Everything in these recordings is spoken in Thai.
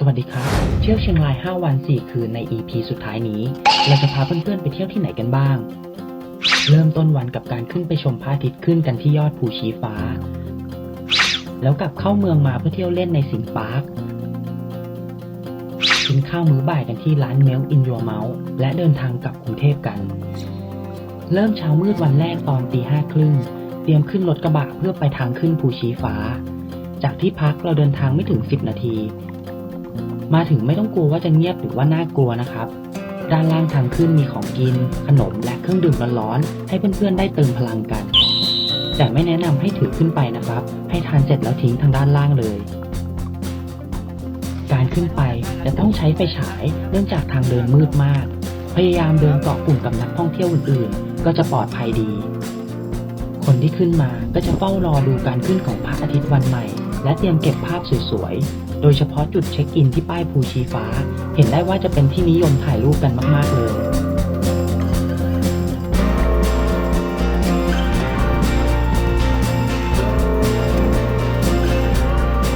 สวัสดีครับ เที่ยวเชียงราย 5 วัน 4 คืนใน EP สุดท้ายนี้ เราจะพาเพื่อนๆไปเที่ยวที่ไหนกันบ้าง เริ่มต้นวันกับการขึ้นไปชมพระอาทิตย์ขึ้นกันที่ยอดภูชีฟ้า แล้วกลับเข้าเมืองมาเพื่อเที่ยวเล่นในสิงห์ปาร์คกินข้าวมื้อบ่ายกันที่ร้านเมลอินยัวเมาส์และเดินทางกลับกรุงเทพกัน เริ่มเช้ามืดวันแรกตอนตีห้าครึ่งเตรียมขึ้นรถกระบะเพื่อไปทางขึ้นภูชีฟ้า จากที่พักเราเดินทางไม่ถึง 10 นาที มาถึงไม่ต้องกลัวว่าจะเงียบหรือว่าน่ากลัวนะครับ ด้านล่างทางขึ้นมีของกิน ขนมและเครื่องดื่มร้อนๆให้เพื่อนๆได้เติมพลังกัน แต่ไม่แนะนำให้ถือขึ้นไปนะครับ ให้ทานเสร็จแล้วทิ้งทางด้านล่างเลย การขึ้นไปจะต้องใช้ไฟฉายเนื่องจากทางเดินมืดมาก พยายามเดินเกาะกลุ่มกับนักท่องเที่ยวอื่นๆ ก็จะปลอดภัยดี คนที่ขึ้นมาก็จะเฝ้ารอดูการขึ้นของพระอาทิตย์วันใหม่ และเตรียมเก็บภาพสวยๆ โดยเฉพาะจุดเช็คอินที่ป้ายภูชีฟ้า เห็นได้ว่าจะเป็นที่นิยมถ่ายรูปกันมากๆเลย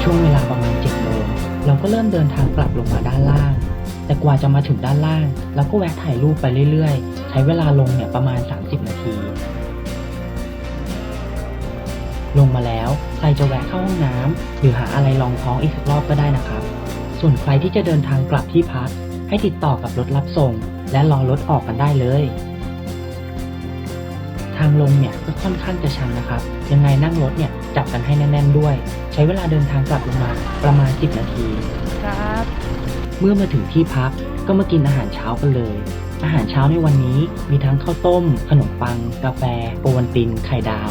ช่วงเวลาประมาณ7โมงเราก็เริ่มเดินทางกลับลงมาด้านล่าง แต่กว่าจะมาถึงด้านล่าง เราก็แวะถ่ายรูปไปเรื่อยๆ ใช้เวลาลงเนี่ยประมาณ 30 นาที ลงมาแล้ว ใครจะแวะเข้าห้องน้ำหรือหาอะไรรองท้องอีกสักรอบก็ได้นะครับ ส่วนใครที่จะเดินทางกลับที่พัก ให้ติดต่อกับรถรับส่ง และรอรถออกกันได้เลย ทางลงเนี่ยก็ค่อนข้างจะชันนะครับ ยังไงนั่งรถเนี่ยจับกันให้แน่นๆด้วย ใช้เวลาเดินทางกลับลงมาประมาณ 10 นาทีครับเมื่อมาถึงที่พักก็มากินอาหารเช้ากันเลย อาหารเช้าในวันนี้มีทั้งข้าวต้ม ขนมปัง กาแฟโอวัลติน ไข่ดาว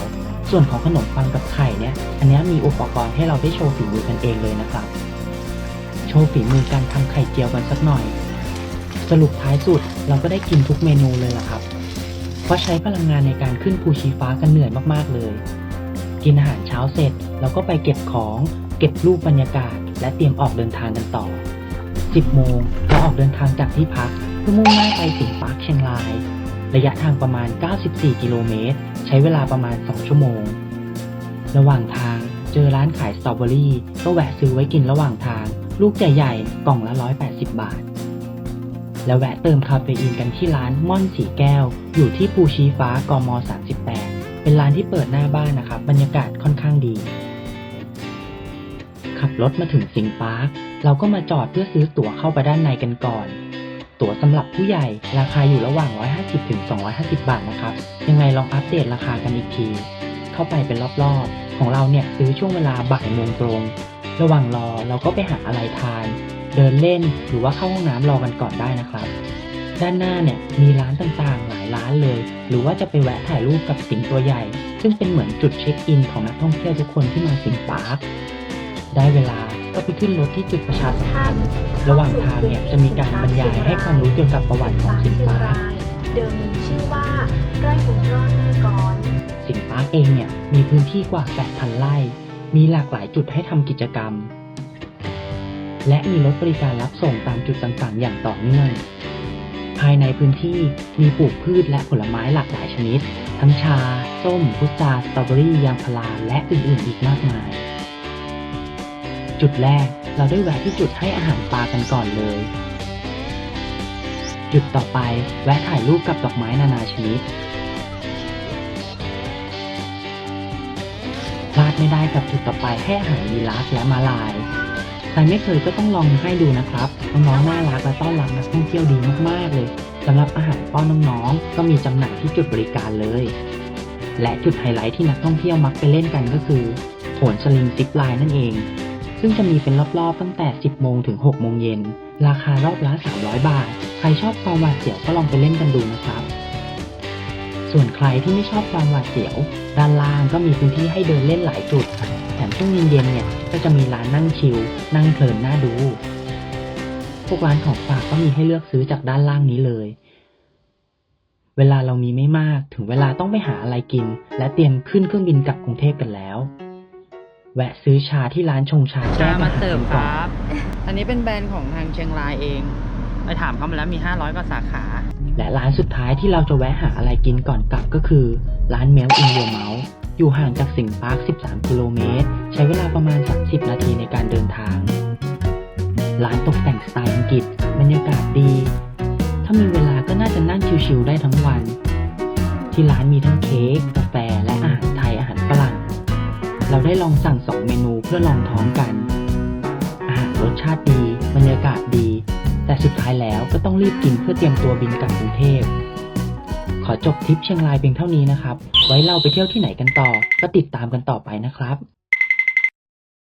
ส่วนของขนมปังกับไข่เนี่ย อันนี้มีอุปกรณ์ให้เราได้โชว์ฝีมือกันเองเลยนะครับ โชว์ฝีมือการทำไข่เจียวกันสักหน่อย สรุปท้ายสุดเราก็ได้กินทุกเมนูเลยล่ะครับ เพราะใช้พลังงานในการขึ้นภูชีฟ้ากันเหนื่อยมากๆเลย กินอาหารเช้าเสร็จเราก็ไปเก็บของ เก็บรูปบรรยากาศ และเตรียมออกเดินทางกันต่อ 10โมงเราออกเดินทางจากที่พักเพื่อมุ่งหน้าไปสิงปาร์คเชียงราย ระยะทางประมาณ 94 กิโลเมตร ใช้เวลาประมาณ 2 ชั่วโมง ระหว่างทางเจอร้านขายสตรอเบอรี่ ก็แวะซื้อไว้กินระหว่างทาง ลูกใหญ่ๆ กล่องละ 180 บาท แล้วแวะเติมคาเฟอีนกันที่ร้านม่อนสีแก้ว อยู่ที่ภูชีฟ้ากม 38 เป็นร้านที่เปิดหน้าบ้านนะครับ บรรยากาศค่อนข้างดี ขับรถมาถึงสิงห์ปาร์ค เราก็มาจอดเพื่อซื้อตั๋วเข้าไปด้านในกันก่อน ตั๋วสำหรับผู้ใหญ่ ราคาอยู่ระหว่าง 150 ถึง 250 บาทนะครับ ยังไงลองอัปเดตราคากันอีกที เข้าไปเป็นรอบๆ ของเราเนี่ยซื้อช่วงเวลาบ่ายโมงตรง ระหว่างรอเราก็ไปหาอะไรทาน เดินเล่นหรือว่าเข้าห้องน้ำรอกันก่อนได้นะครับ ด้านหน้าเนี่ยมีร้านต่างๆ หลายร้านเลย หรือว่าจะไปแวะถ่ายรูปกับสิงตัวใหญ่ ซึ่งเป็นเหมือนจุดเช็คอินของนักท่องเที่ยวทุกคนที่มาสิงปาร์ค ได้เวลา ก็ไปขึ้นรถที่จุดประชาสัมพันธ์ระหว่างทางเนี่ยจะมีการบรรยายให้ความรู้เกี่ยวกับประวัติของสิงห์ปาร์คเดิมมีชื่อว่าไร่บุญรอดแม่กรสิงห์ปาร์คเองเนี่ยมีพื้นที่กว่า 8,000 ไร่ มีหลากหลายจุดให้ทำกิจกรรม และมีรถบริการรับส่งตามจุดต่างๆ อย่างต่อเนื่อง ภายในพื้นที่มีปลูกพืชและผลไม้หลากหลายชนิด ทั้งชา ส้ม พุทราสตรอเบอรี่ ยางพารา และอื่นๆ อีกมากมาย จุดแรกเราได้แวะที่จุดให้อาหารปลากันก่อนเลย จุดต่อไปแวะถ่ายรูปกับดอกไม้นานาชนิดพลาดไม่ได้กับจุดต่อไปให้อาหารยีราฟและมาลาย ใครไม่เคยก็ต้องลองให้ดูนะครับน้องๆน่ารักและต้อนรับนักท่องเที่ยวดีมากๆเลยสำหรับอาหารป้อนน้องๆก็มีจำหน่ายที่จุดบริการเลย และจุดไฮไลท์ที่นักท่องเที่ยวมักไปเล่นกันก็คือโหนสลิงซิปไลน์นั่นเอง ซึ่งจะมีเป็นรอบๆตั้งแต่ 10 โมงถึง 6 โมงเย็น ราคารอบละ 300 บาท ใครชอบความหวาดเสียวก็ลองไปเล่นกันดูนะครับ ส่วนใครที่ไม่ชอบความหวาดเสียว ด้านล่างก็มีพื้นที่ให้เดินเล่นหลายจุด แถมช่วงเย็นๆเนี่ยก็จะมีร้านนั่งชิล นั่งเพลินน่าดู พวกร้านของฝากก็มีให้เลือกซื้อจากด้านล่างนี้เลย เวลาเรามีไม่มาก ถึงเวลาต้องไปหาอะไรกิน และเตรียมขึ้นเครื่องบินกลับกรุงเทพกันแล้ว แวะซื้อชาที่ร้านชงชาแก้ชาปัญมาหาเสิร์ฟกันคก่อนรับ อันนี้เป็นแบรนด์ของทางเชียงรายเอง ไปถามเขามาแล้วมี 500 กว่าสาขา และร้านสุดท้ายที่เราจะแวะหาอะไรกินก่อนกลับก็คือ ร้านเมลอินเ r เมาส์อยู่ห่างจากสิงห์ปาร์ค 13 กิโลเมตร ใช้เวลาประมาณ 30 นาทีในการเดินทาง ร้านตกแต่งสไตล์อังกฤษบรรยากาศดี ถ้ามีเวลาก็น่าจะนั่งชิลๆได้ทั้งวัน ที่ร้านมีทั้งเค้กกาแฟและอาหาร เราได้ลองสั่งสองเมนูเพื่อลองท้องกัน อาหารรสชาติดีบรรยากาศดี แต่สุดท้ายแล้วก็ต้องรีบกินเพื่อเตรียมตัวบินกลับกรุงเทพ ขอจบทริปเชียงรายเพียงเท่านี้นะครับ ไว้เราไปเที่ยวที่ไหนกันต่อ ก็ติดตามกันต่อไปนะครับ